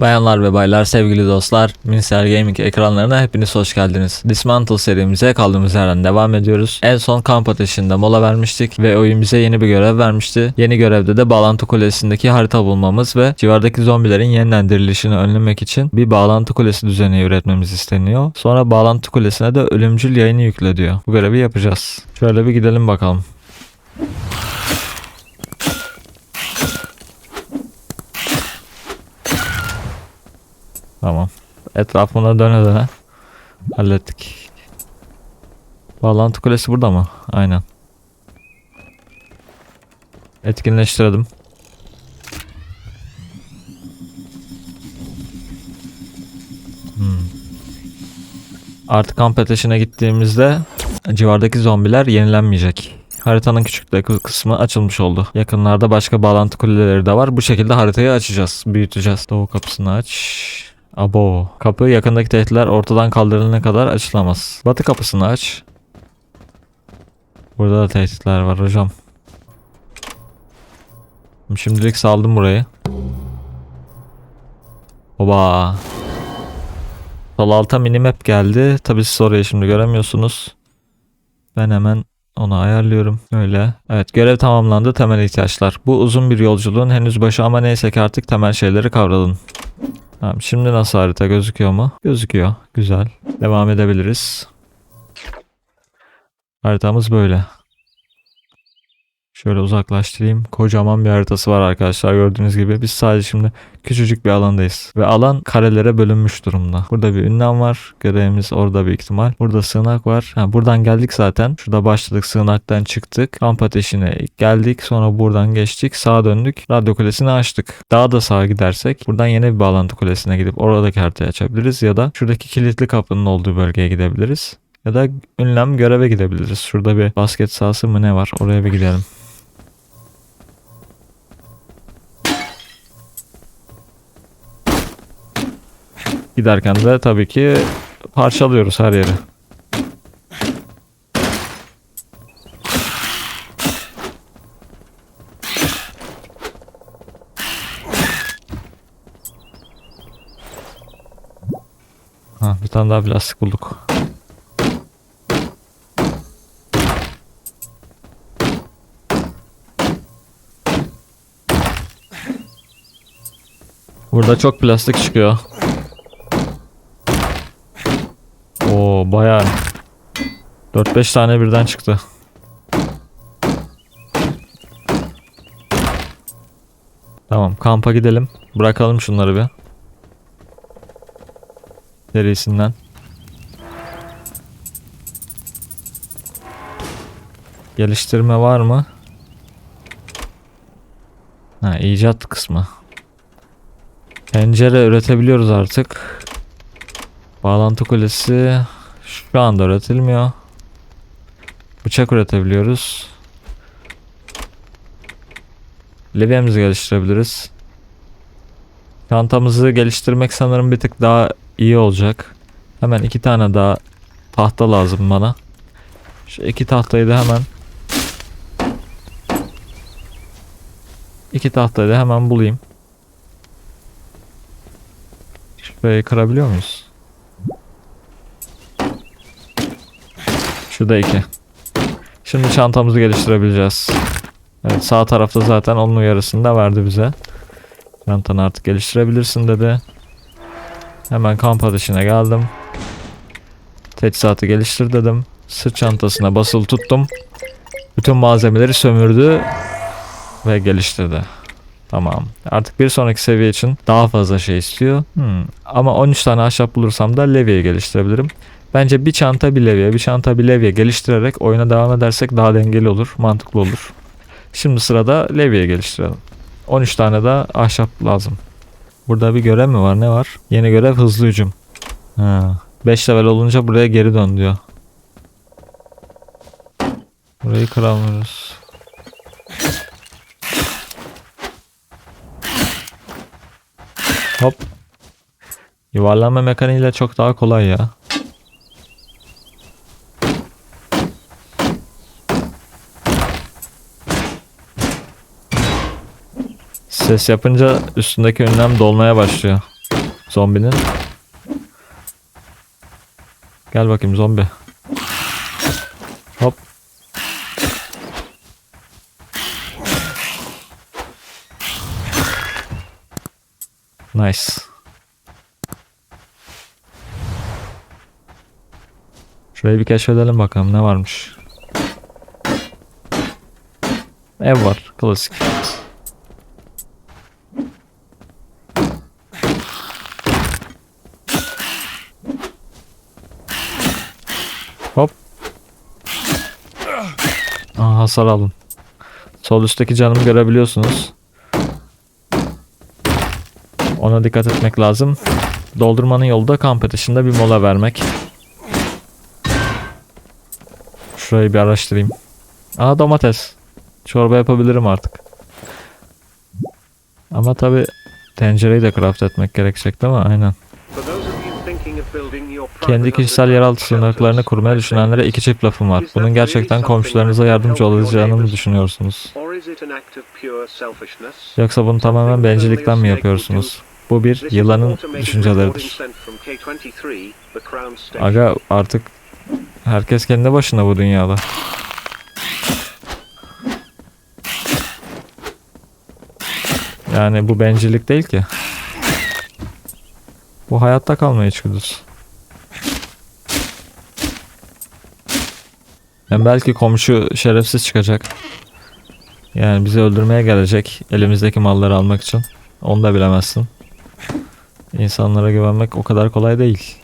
Bayanlar ve baylar, sevgili dostlar, Minsel Gaming ekranlarına hepiniz hoş geldiniz. Dismantle serimize kaldığımız yerden devam ediyoruz. En son kamp ateşinde mola vermiştik ve oyun bize yeni bir görev vermişti. Yeni görevde de bağlantı kulesindeki harita bulmamız ve civardaki zombilerin yeniden dirilişini önlemek için bir bağlantı kulesi düzeni üretmemiz isteniyor. Sonra bağlantı kulesine de ölümcül yayını yükle diyor. Bu görevi yapacağız. Şöyle bir gidelim bakalım. Tamam. Etrafına döne döne hallettik. Bağlantı kulesi burada mı? Aynen. Etkinleştirelim. Hmm. Artık kamp ateşine gittiğimizde civardaki zombiler yenilenmeyecek. Haritanın küçük kısmı açılmış oldu. Yakınlarda başka bağlantı kuleleri de var. Bu şekilde haritayı açacağız, büyüteceğiz. Doğu kapısını aç. Abo. Kapı yakındaki tehditler ortadan kaldırılana kadar açılamaz. Batı kapısını aç. Burada da tehditler var hocam. Şimdilik saldım burayı. Oba. Sol alta minimap geldi. Tabi siz orayı şimdi göremiyorsunuz. Ben hemen onu ayarlıyorum. Öyle. Evet görev tamamlandı. Temel ihtiyaçlar. Bu uzun bir yolculuğun henüz başı ama neyse ki artık temel şeyleri kavradın. Tamam şimdi nasıl harita gözüküyor mu? Gözüküyor. Güzel. Devam edebiliriz. Haritamız böyle. Şöyle uzaklaştırayım. Kocaman bir haritası var arkadaşlar gördüğünüz gibi. Biz sadece şimdi küçücük bir alandayız. Ve alan karelere bölünmüş durumda. Burada bir ünlem var. Görevimiz orada bir ihtimal. Burada sığınak var. Ha, buradan geldik zaten. Şurada başladık sığınaktan çıktık. Kamp ateşine geldik. Sonra buradan geçtik. Sağa döndük. Radyo kulesini açtık. Daha da sağa gidersek buradan yeni bir bağlantı kulesine gidip oradaki haritayı açabiliriz. Ya da şuradaki kilitli kapının olduğu bölgeye gidebiliriz. Ya da ünlem göreve gidebiliriz. Şurada bir basket sahası mı ne var? Oraya bir gidelim. Giderken de tabii ki parçalıyoruz her yeri. Ha, bir tane daha plastik bulduk. Burada çok plastik çıkıyor. Oo bayağı 4-5 tane birden çıktı. Tamam kampa gidelim. Bırakalım şunları bir. Serisinden. Geliştirme var mı? Ha icat kısmı. Pencere üretebiliyoruz artık. Bağlantı kulesi şu anda üretilmiyor. Bıçak üretebiliyoruz. Levyemizi geliştirebiliriz. Çantamızı geliştirmek sanırım bir tık daha iyi olacak. Hemen iki tane daha tahta lazım bana. Şu iki tahtayı da hemen iki tahtayı da hemen bulayım. Şurayı kırabiliyor muyuz? Şurada iki. Şimdi çantamızı geliştirebileceğiz. Evet sağ tarafta zaten onun uyarısını da verdi bize. Çantanı artık geliştirebilirsin dedi. Hemen kamp ateşine geldim. Teçhizatı geliştir dedim. Sırt çantasına basılı tuttum. Bütün malzemeleri sömürdü ve geliştirdi. Tamam. Artık bir sonraki seviye için daha fazla şey istiyor. Hmm. Ama 13 tane ahşap bulursam da levyeyi geliştirebilirim. Bence bir çanta bir levye, bir çanta bir levye geliştirerek oyuna devam edersek daha dengeli olur, mantıklı olur. Şimdi sırada levye geliştirelim. 13 tane de ahşap lazım. Burada bir görev mi var? Ne var? Yeni görev hızlı hücum. Ha. 5 level olunca buraya geri dön diyor. Burayı kıramıyoruz. Hop. Yuvarlanma mekaniğiyle çok daha kolay ya. Ses yapınca üstündeki ünlem dolmaya başlıyor. zombinin. Gel bakayım zombi. Hop. Nice. Şurayı bir keşfedelim bakalım ne varmış. Ev var. Klasik. Hasar aldım. Sol üstteki canımı görebiliyorsunuz. Ona dikkat etmek lazım. Doldurmanın yolu da kamp ateşinde bir mola vermek. Şurayı bir araştırayım. Aa domates. Çorba yapabilirim artık. Ama tabi tencereyi de craft etmek gerekecek değil mi? Aynen. Kendi kişisel yeraltı sığınaklarını kurmaya düşünenlere iki çift lafım var. Bunun gerçekten komşularınıza yardımcı olacağını mı düşünüyorsunuz? Yoksa bunu tamamen bencillikten mi yapıyorsunuz? Bu bir yılanın düşünceleridir. Aga artık herkes kendi başına bu dünyada. Yani bu bencillik değil ki. Bu hayatta kalma içgüdüsü. Yani belki komşu şerefsiz çıkacak. Yani bizi öldürmeye gelecek elimizdeki malları almak için. Onu da bilemezsin. İnsanlara güvenmek o kadar kolay değil.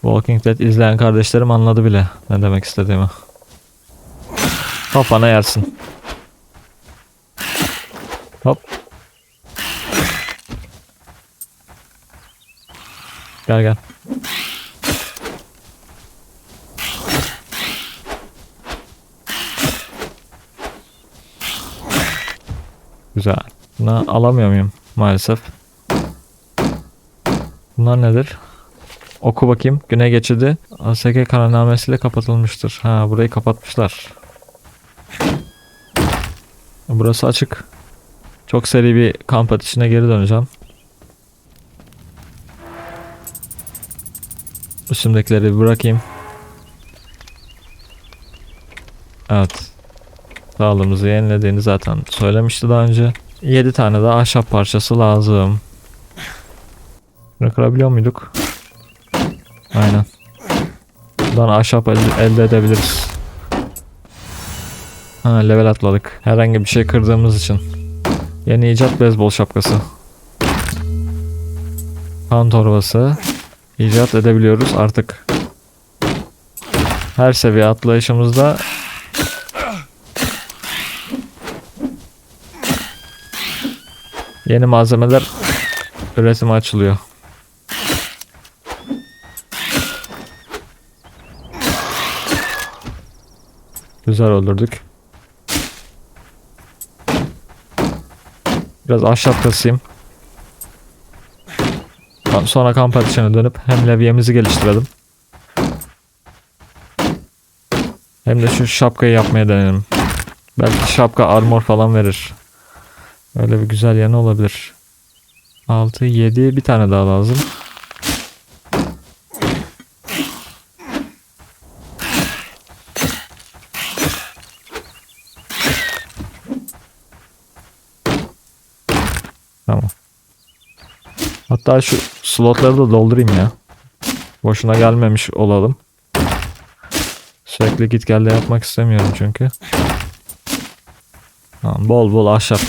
Walking Dead izleyen kardeşlerim anladı bile ne demek istediğimi. Kafana yersin. Hop. Gel gel. Bunu alamıyor muyum maalesef? Bunlar nedir? Oku bakayım. Güne geçidi. ASK kararnamesiyle kapatılmıştır. Ha burayı kapatmışlar. Burası açık. Çok seri bir kamp ateşine geri döneceğim. Üstümdekileri bırakayım. Evet. Sağlığımızı yenilediğini zaten söylemişti daha önce. 7 tane daha ahşap parçası lazım. Bunu kırabiliyor muyduk? Aynen. Buradan ahşap elde, elde edebiliriz. Ha level atladık. Herhangi bir şey kırdığımız için. Yeni icat beyzbol şapkası. Kan torbası. İcat edebiliyoruz artık. Her seviye atlayışımızda yeni malzemeler üretimi açılıyor. Güzel öldürdük. Biraz ahşap kasayım. Sonra kamp ateşine dönüp hem levyemizi geliştirelim. Hem de şu şapkayı yapmaya deneyelim. Belki şapka armor falan verir. Öyle bir güzel yanı olabilir. 6, 7 bir tane daha lazım. Tamam. Hatta şu slotları da doldurayım ya. Boşuna gelmemiş olalım. Sürekli git gel de yapmak istemiyorum çünkü. Tamam, bol bol ahşap.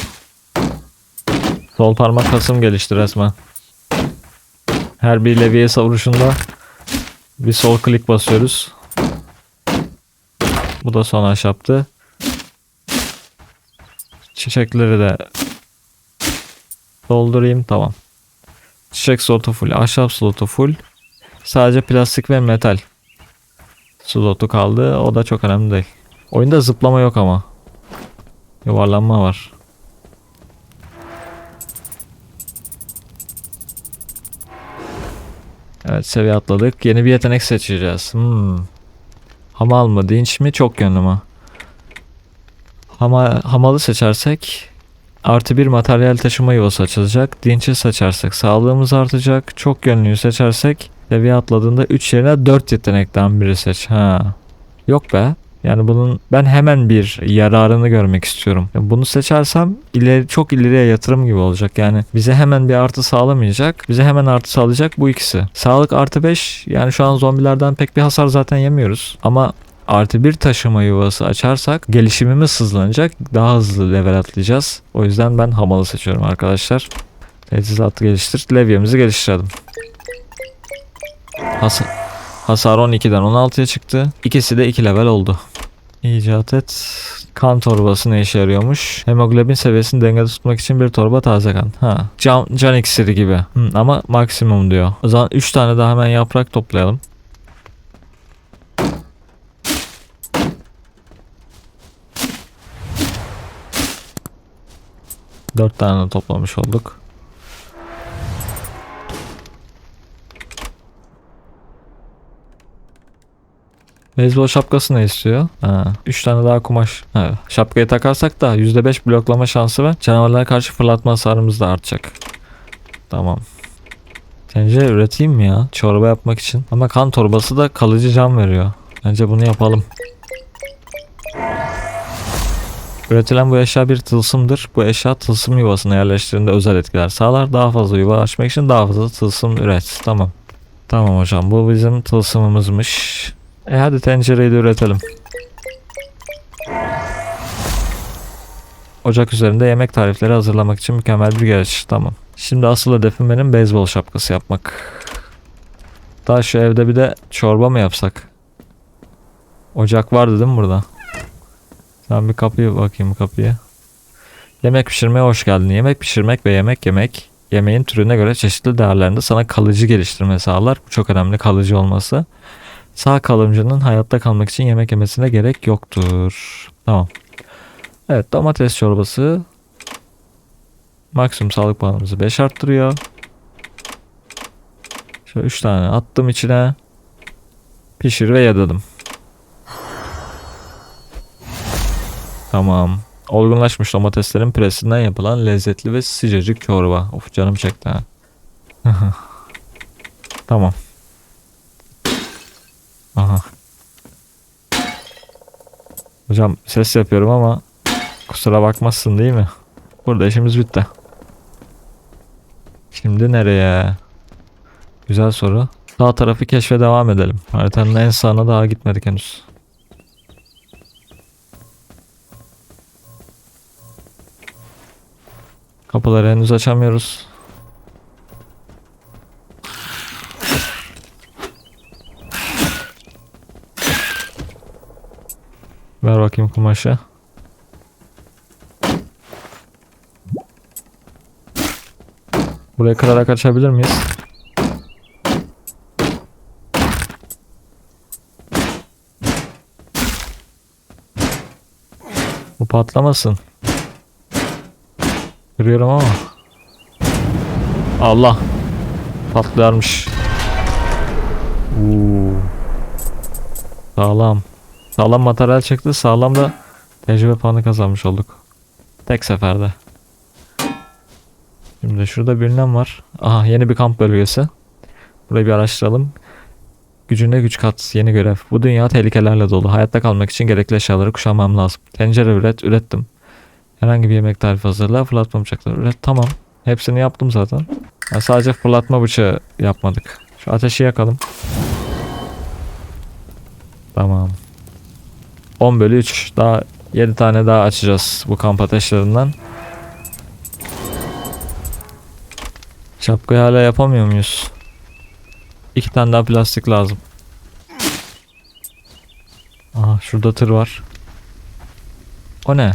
Sol parmak kasım gelişti resmen. Her bir levye savuruşunda bir sol klik basıyoruz. Bu da son ahşaptı. Çiçekleri de doldurayım tamam. Çiçek slotu full, ahşap slotu full. Sadece plastik ve metal slotu kaldı. O da çok önemli değil. Oyunda zıplama yok ama. Yuvarlanma var. Evet seviye atladık. Yeni bir yetenek seçeceğiz. Hmm. Hamal mı? Dinç mi? Çok yönlü mü? Hama, hamalı seçersek Artı bir materyal taşıma yuvası açılacak. Dinç'i seçersek sağlığımız artacak. Çok yönlüyü seçersek seviye atladığında 3 yerine 4 yetenekten biri seç. Ha. Yok be. Yani bunun ben hemen bir yararını görmek istiyorum. Bunu seçersem ileri çok ileriye yatırım gibi olacak. Yani bize hemen bir artı sağlamayacak. Bize hemen artı sağlayacak bu ikisi. Sağlık artı 5 yani şu an zombilerden pek bir hasar zaten yemiyoruz. Ama artı bir taşıma yuvası açarsak gelişimimiz hızlanacak. Daha hızlı level atlayacağız. O yüzden ben hamalı seçiyorum arkadaşlar. Teçhizatı geliştir. Levyemizi geliştirelim. Has hasar 12'den 16'ya çıktı. İkisi de 2 level oldu. İcat et. Kan torbası ne işe yarıyormuş? Hemoglobin seviyesini dengede tutmak için bir torba taze kan. Ha. Can, can iksiri gibi. Hı, ama maksimum diyor. O zaman 3 tane daha hemen yaprak toplayalım. Dört tane toplamış olduk. Beyzbol şapkası ne istiyor? Ha, 3 tane daha kumaş. Ha, şapkayı takarsak da %5 bloklama şansı ve canavarlara karşı fırlatma hasarımız da artacak. Tamam. Tencere üreteyim mi ya? Çorba yapmak için. Ama kan torbası da kalıcı can veriyor. Bence bunu yapalım. Üretilen bu eşya bir tılsımdır. Bu eşya tılsım yuvasına yerleştirildiğinde özel etkiler sağlar. Daha fazla yuva açmak için daha fazla tılsım üret. Tamam. Tamam hocam bu bizim tılsımımızmış. E hadi tencereyi de üretelim. Ocak üzerinde yemek tarifleri hazırlamak için mükemmel bir gereç. Tamam. Şimdi asıl hedefim benim beyzbol şapkası yapmak. Daha şu evde bir de çorba mı yapsak? Ocak vardı değil mi burada? Sen bir kapıyı bakayım kapıya. Yemek pişirmeye hoş geldin. Yemek pişirmek ve yemek yemek yemeğin türüne göre çeşitli değerlerinde sana kalıcı geliştirme sağlar. Bu çok önemli kalıcı olması. Sağ kalımcının hayatta kalmak için yemek yemesine gerek yoktur. Tamam. Evet domates çorbası maksimum sağlık puanımızı 5 arttırıyor. Şöyle 3 tane attım içine. Pişir ve ye dedim. Tamam. Olgunlaşmış domateslerin püresinden yapılan lezzetli ve sıcacık çorba. Of canım çekti ha. tamam. Aha. Hocam ses yapıyorum ama kusura bakmazsın değil mi? Burada işimiz bitti. Şimdi nereye? Güzel soru. Sağ tarafı keşfe devam edelim. Haritanın en sağına daha gitmedik henüz. Kapıları henüz açamıyoruz. Ver bakayım kumaşı. Burayı kırarak açabilir miyiz? Bu patlamasın. Kırıyorum ama. Allah. Patlarmış. Uuu. Sağlam. Sağlam materyal çıktı. Sağlam da tecrübe puanı kazanmış olduk. Tek seferde. Şimdi şurada bir ünlem var. Aha yeni bir kamp bölgesi. Burayı bir araştıralım. Gücüne güç kat. Yeni görev. Bu dünya tehlikelerle dolu. Hayatta kalmak için gerekli eşyaları kuşanmam lazım. Tencere üret. Ürettim. Herhangi bir yemek tarifi hazırla. Fırlatma bıçakları üret. Tamam. Hepsini yaptım zaten. Ha, sadece fırlatma bıçağı yapmadık. Şu ateşi yakalım. Tamam. 10 bölü 3. Daha 7 tane daha açacağız bu kamp ateşlerinden. Şapkayı hala yapamıyor muyuz? İki tane daha plastik lazım. Aha şurada tır var. O ne?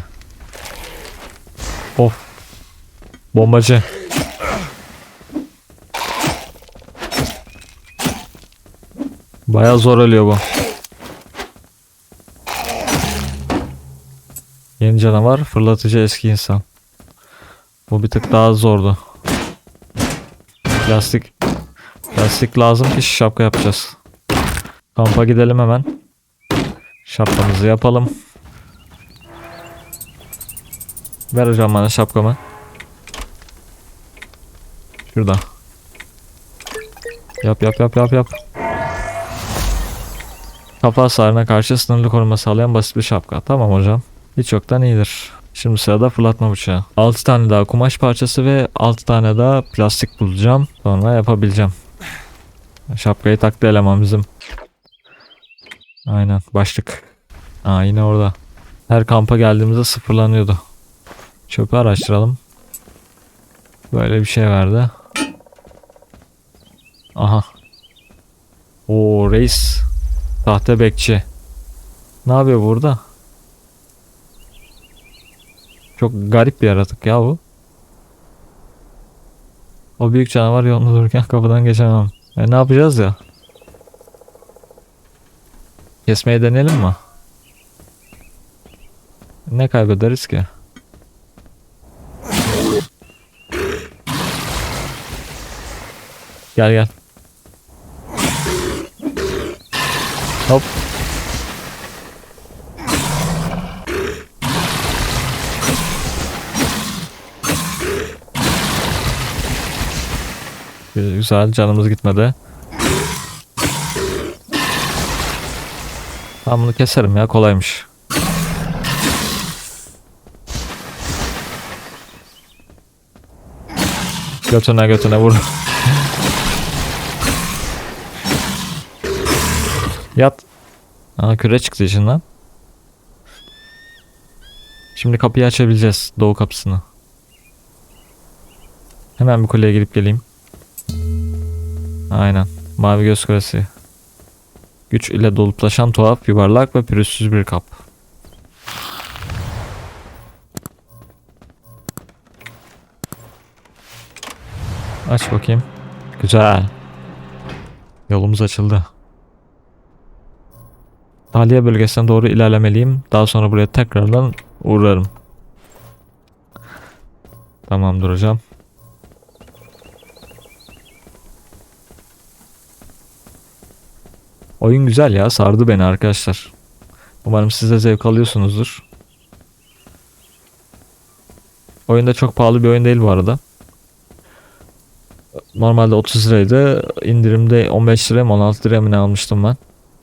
Of. Bombacı. Baya zor ölüyor bu. Yeni canavar fırlatıcı eski insan. Bu bir tık daha zordu. Plastik Plastik lazım ki şapka yapacağız. Kampa gidelim hemen. Şapkamızı yapalım. Ver hocam bana şapkamı. Şurada. Yap yap yap yap yap. Kafa hasarına karşı sınırlı koruma sağlayan basit bir şapka. Tamam hocam. Hiç yoktan iyidir. Şimdi sırada fırlatma bıçağı. 6 tane daha kumaş parçası ve 6 tane daha plastik bulacağım. Sonra yapabileceğim. Şapkayı taktı eleman bizim. Aynen başlık. Aa yine orada. Her kampa geldiğimizde sıfırlanıyordu. Çöpü araştıralım. Böyle bir şey verdi. Aha. Oo reis. Sahte bekçi. Ne yapıyor burada? Çok garip bir yaratık ya bu. O büyük canavar yolunda dururken kapıdan geçemem. E ne yapacağız ya? Kesmeyi deneyelim mi? Ne kaybederiz ki? Gel gel. Güzel canımız gitmedi. Ben bunu keserim ya kolaymış. Götüne götüne vur. Yat. Aa küre çıktı içinden. Şimdi kapıyı açabileceğiz. Doğu kapısını. Hemen bir kuleye gidip geleyim. Aynen. Mavi göz kulesi. Güç ile doluplaşan tuhaf, yuvarlak ve pürüzsüz bir kap. Aç bakayım. Güzel. Yolumuz açıldı. Tahliye bölgesine doğru ilerlemeliyim. Daha sonra buraya tekrardan uğrarım. Tamamdır hocam. Oyun güzel ya. Sardı beni arkadaşlar. Umarım siz de zevk alıyorsunuzdur. Oyunda çok pahalı bir oyun değil bu arada. Normalde 30 liraydı. İndirimde 15 liraya mı 16 liraya almıştım ben.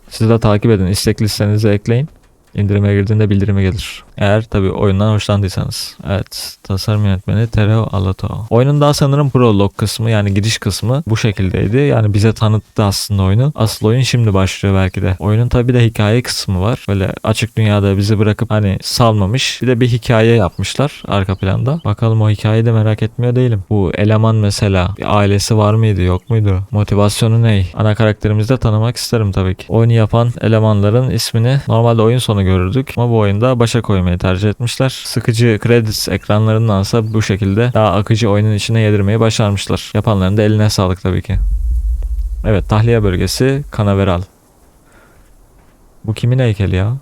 Siz de takip edin. İstek listenize ekleyin. İndirime girdiğinde bildirimi gelir. Eğer tabi oyundan hoşlandıysanız. Evet. Tasarım yönetmeni Tereo Alato. Oyunun daha sanırım prolog kısmı yani giriş kısmı bu şekildeydi. Yani bize tanıttı aslında oyunu. Asıl oyun şimdi başlıyor belki de. Oyunun tabi de hikaye kısmı var. Böyle açık dünyada bizi bırakıp hani salmamış. Bir de bir hikaye yapmışlar arka planda. Bakalım o hikayeyi de merak etmiyor değilim. Bu eleman mesela bir ailesi var mıydı yok muydu? Motivasyonu ne? Ana karakterimizi de tanımak isterim tabii ki. Oyunu yapan elemanların ismini normalde oyun sonu görürdük ama bu oyunda başa koymayı tercih etmişler. Sıkıcı credits ekranlarındansa bu şekilde daha akıcı oyunun içine yedirmeyi başarmışlar. Yapanların da eline sağlık tabii ki. Evet tahliye bölgesi Canaveral. Bu kimin heykeli ya?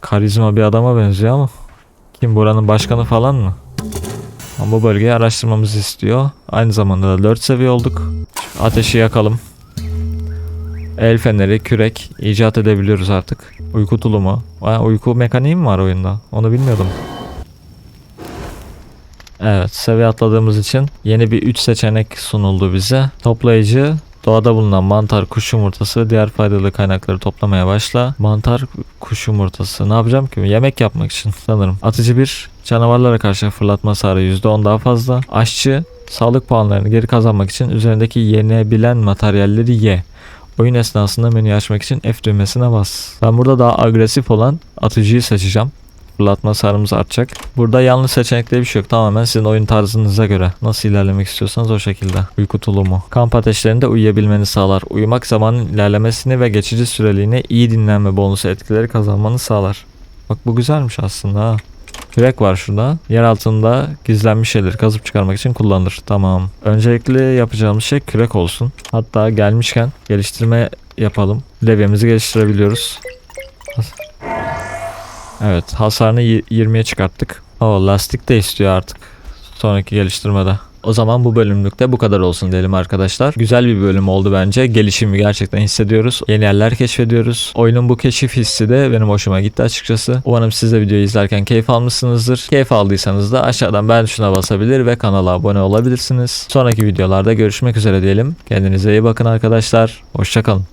Karizma bir adama benziyor ama. Kim buranın başkanı falan mı? Ama bu bölgeyi araştırmamızı istiyor. Aynı zamanda da 4 seviye olduk. Ateşi yakalım. El feneri, kürek icat edebiliyoruz artık. Uyku tulumu. Uyku mekaniği mi var oyunda? Onu bilmiyordum. Evet, seviye atladığımız için yeni bir 3 seçenek sunuldu bize. Toplayıcı, doğada bulunan mantar, kuş yumurtası ve diğer faydalı kaynakları toplamaya başla. Mantar, kuş yumurtası. Ne yapacağım ki? Yemek yapmak için sanırım. Atıcı bir, canavarlara karşı fırlatma hasarı %10 daha fazla. Aşçı, sağlık puanlarını geri kazanmak için üzerindeki yenebilen materyalleri ye. Oyun esnasında menüyü açmak için F düğmesine bas. Ben burada daha agresif olan atıcıyı seçeceğim. Fırlatma hasarımız artacak. Burada yanlış seçenekte bir şey yok. Tamamen sizin oyun tarzınıza göre. Nasıl ilerlemek istiyorsanız o şekilde. Uyku tulumu. Kamp ateşlerinde uyuyabilmeni sağlar. Uyumak zamanın ilerlemesini ve geçici süreliğine iyi dinlenme bonusu etkileri kazanmanı sağlar. Bak bu güzelmiş aslında ha. Kürek var şurada. Yer altında gizlenmiş şeyleri kazıp çıkarmak için kullanılır. Tamam. Öncelikle yapacağımız şey kürek olsun. Hatta gelmişken geliştirme yapalım. Levyemizi geliştirebiliyoruz. Evet hasarını y- 20'ye çıkarttık. O lastik de istiyor artık. Sonraki geliştirmede. O zaman bu bölümlükte bu kadar olsun diyelim arkadaşlar. Güzel bir bölüm oldu bence. Gelişimi gerçekten hissediyoruz. Yeni yerler keşfediyoruz. Oyunun bu keşif hissi de benim hoşuma gitti açıkçası. Umarım siz de videoyu izlerken keyif almışsınızdır. Keyif aldıysanız da aşağıdan beğen tuşuna basabilir ve kanala abone olabilirsiniz. Sonraki videolarda görüşmek üzere diyelim. Kendinize iyi bakın arkadaşlar. Hoşçakalın.